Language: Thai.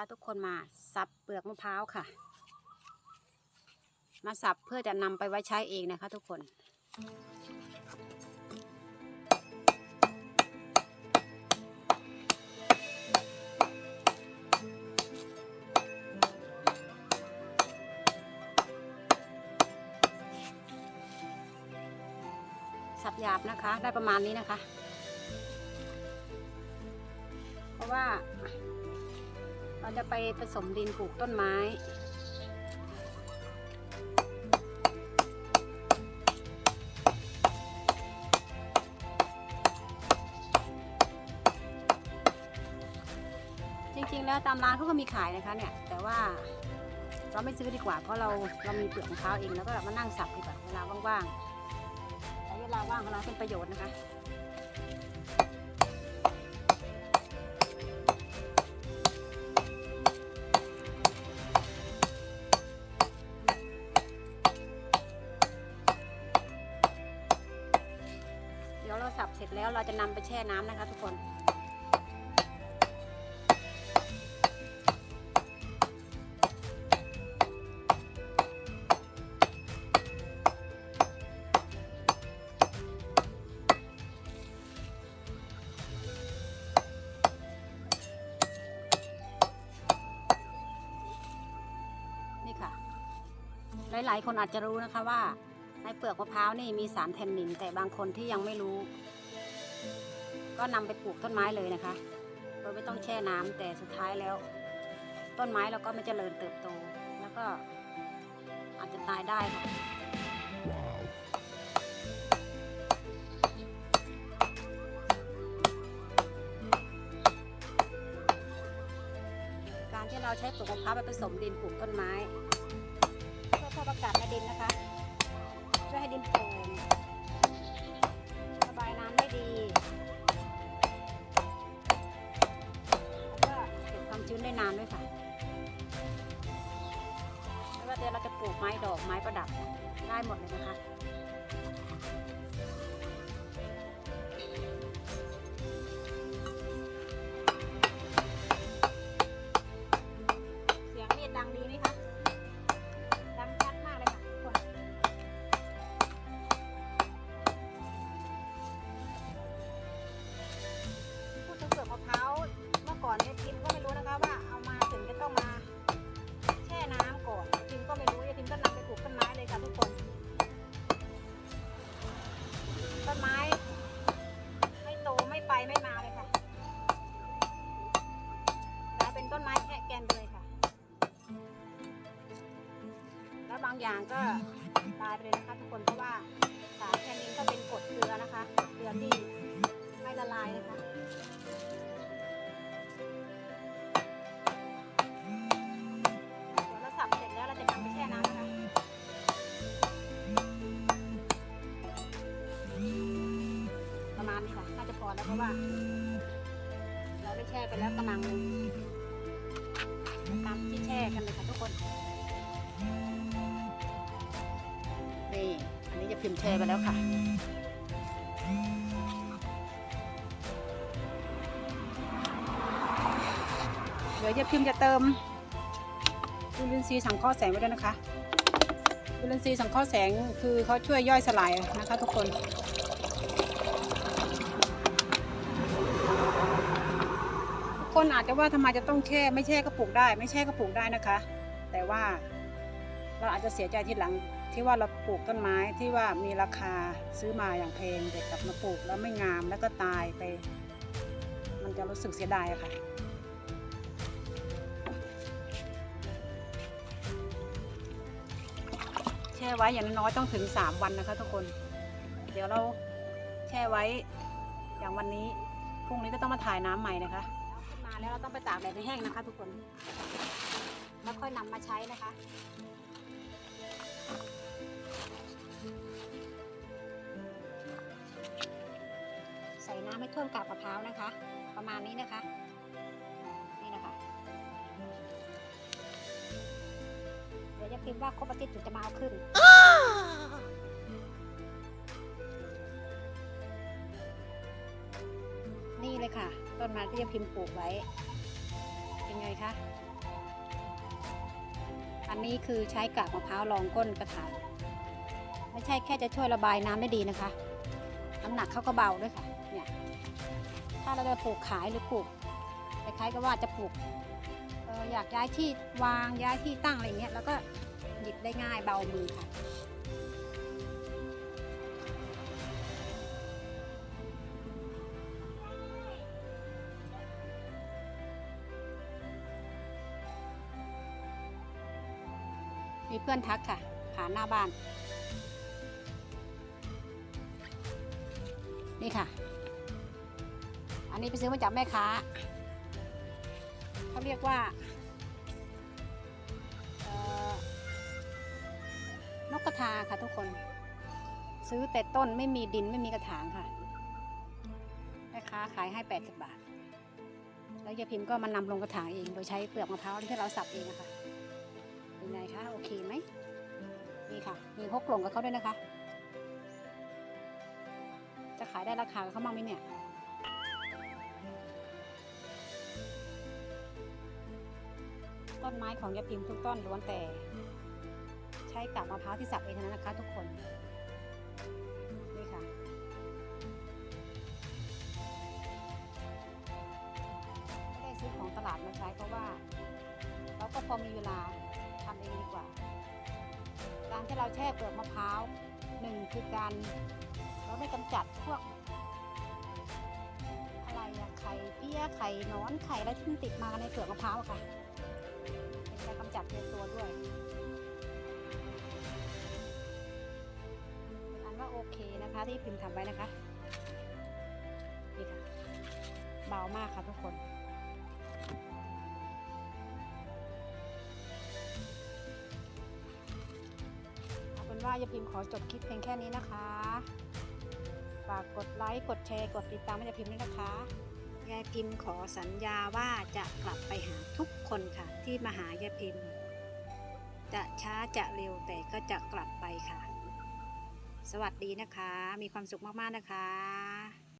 าทุกคนมาสับเปลือกมะพร้าวค่ะ มาสับเพื่อจะนำไปไว้ใช้เองนะคะ ทุกคนสับหยาบนะคะ ได้ประมาณนี้นะคะ เพราะว่า เราจะไปผสมดินปลูกต้นไม้จริงๆ แล้วตามร้านเขาก็มีขายนะคะเนี่ย แต่ว่าเราไม่ซื้อดีกว่า เพราะเราเรามีเปลือกมะพร้าเองแล้วก็มานั่งสับดีกว่าเวลาว่างๆใช้เวลาว่างของเราเป็นประโยชน์นะคะ จแล้วเราจะนำไปแช่น้ำนะคะ ทุกคน นี่ค่ะ หลาย ๆ คนอาจจะรู้นะคะว่าในเปลือกมะพร้าวนี่มีสารแทนนินแต่บางคนที่ยังไม่รู้ ก็นำไปปลูกต้นไม้เลยนะคะโดยไม่ต้องแช่น้ำแต่สุดท้ายแล้ว ต้นไม้เราก็ไม่เจริญเติบโต แล้วก็อาจจะตายได้ค่ะการที่เราใช้ปลือกมะพร้าวไปผสมดินปลูกต้นไม้เพื่อเพิ่มอากาศในดินนะคะช่วยให้ดินโปร่ง ได้นานด้วยค่ะไม่ว่าแต่เราจะปลูกไม้ดอกไม้ประดับได้หมดเลยนะคะ อย่างก็ตายไปเลยนะคะทุกคนเพราะว่าสารแทนนินก็เป็นกรดเกลือนะคะเกลือที่ไม่ละลายนะคะเดี๋ยวเราสับเสร็จแล้วเราจะนำไปแช่น้ำนะคะประมาณนี้ค่ะน่าจะพอแล้วเพราะว่า เราได้แช่ไปแล้วกำลังหนึ่งตามที่แช่กันเลยค่ะทุกคน นี่ อันนี้จะพิมพ์แชร์ไปแล้วค่ะ เดี๋ยวจะพิมพ์จะเติมจุลินทรีย์สังเคราะห์แสงไว้ด้วยนะคะจุลินทรีย์สังเคราะห์แสงคือเขาช่วยย่อยสลายนะคะทุกคนทุกคนอาจจะว่าทำไมจะต้องแช่ ไม่แช่ก็ปลูกได้ ไม่แช่ก็ปลูกได้นะคะ แต่ว่าเราอาจจะเสียใจทีหลัง ที่ว่าเราปลูกต้นไม้ที่ว่ามีราคาซื้อมาอย่างแพงแต่กลับมาปลูกแล้วไม่งามแล้วก็ตายไป มันจะรู้สึกเสียดายค่ะแช่ไว้อย่างน้อยต้องถึง 3 วันนะคะทุกคน เดี๋ยวเราแช่ไว้อย่างวันนี้พรุ่งนี้ก็ต้องมาถ่ายน้ำใหม่นะคะมาแล้วเราต้องไปตากแดดให้แห้งนะคะ ทุกคนแล้วค่อยนำมาใช้นะคะ ท่วมกาบมะพร้าวนะคะ ประมาณนี้นะคะ นี่นะคะ เดี๋ยวจะพิมพ์ว่าครบอาทิตย์ถึงจะมาเอาขึ้นนี่เลยค่ะ ต้นไม้ที่จะพิมพ์ปลูกไว้ เป็นไงคะ อันนี้คือใช้กากมะพร้าวรองก้นกระถางไม่ใช่แค่จะช่วยระบายน้ำได้ดีนะคะ น้ำหนักเขาก็เบาด้วยค่ะ เนี่ยาเราจะปลูกขายหรือปลูกคล้ายๆกับว่าจะปลูกอออยากย้ายที่วางย้ายที่ตั้งอะไรเงี้ยแล้วก็หยิบได้ง่ายเบามือค่ะมีเพื่อนทักค่ะผ่านหน้าบ้าน นี่ค่ะ นนี้ไปซื้อมาจากแม่ค้าเขาเรียกว่า นกกระทาค่ะทุกคน ซื้อแต่ต้นไม่มีดินไม่มีกระถางค่ะแม่ค้าขายให้ 80 บาท แล้วยายพิมพ์ก็มานำลงกระถางเอง โดยใช้เปลือกมะพร้าวที่เราสับเองนะคะเป็นไงคะโอเคไหมนี่ค่ะ มีฮกหลงกับเขาด้วยนะคะ จะขายได้ราคากับเขาบ้างไหมเนี่ย ต้นไม้ของยาพิมพ์ทุกต้นล้วนแต่ ใช้กากมะพร้าวที่สับเองเท่านั้นนะคะ ทุกคนนี่ค่ะ ไม่ได้ซื้อของตลาดมาใช้เพราะว่า เราก็พอมีเวลาทำเองดีกว่า การที่เราแช่เปลือกมะพร้าวหนึ่งคือการเราได้กำจัดพวกอะไรอะไข่เปี้ยไข่นอนไข่อะไรที่ติดมาในเปลือกมะพร้าวค่ะ จัดในตัวด้วย อันว่าโอเคนะคะที่พิมพ์ทำไว้นะคะนี่ค่ะเบามากค่ะทุกคนเอาเป็นว่ายาพิมพ์ขอจบคลิปเพียงแค่นี้นะคะ ฝากกดไลค์ กดแชร์ กดติดตามให้ยาพิมพ์ด้วยนะคะ ยายพิมพ์ขอสัญญาว่าจะกลับไปหาทุกคนค่ะ ที่มาหายายพิมพ์ จะช้าจะเร็วแต่ก็จะกลับไปค่ะ สวัสดีนะคะ มีความสุขมากๆนะคะ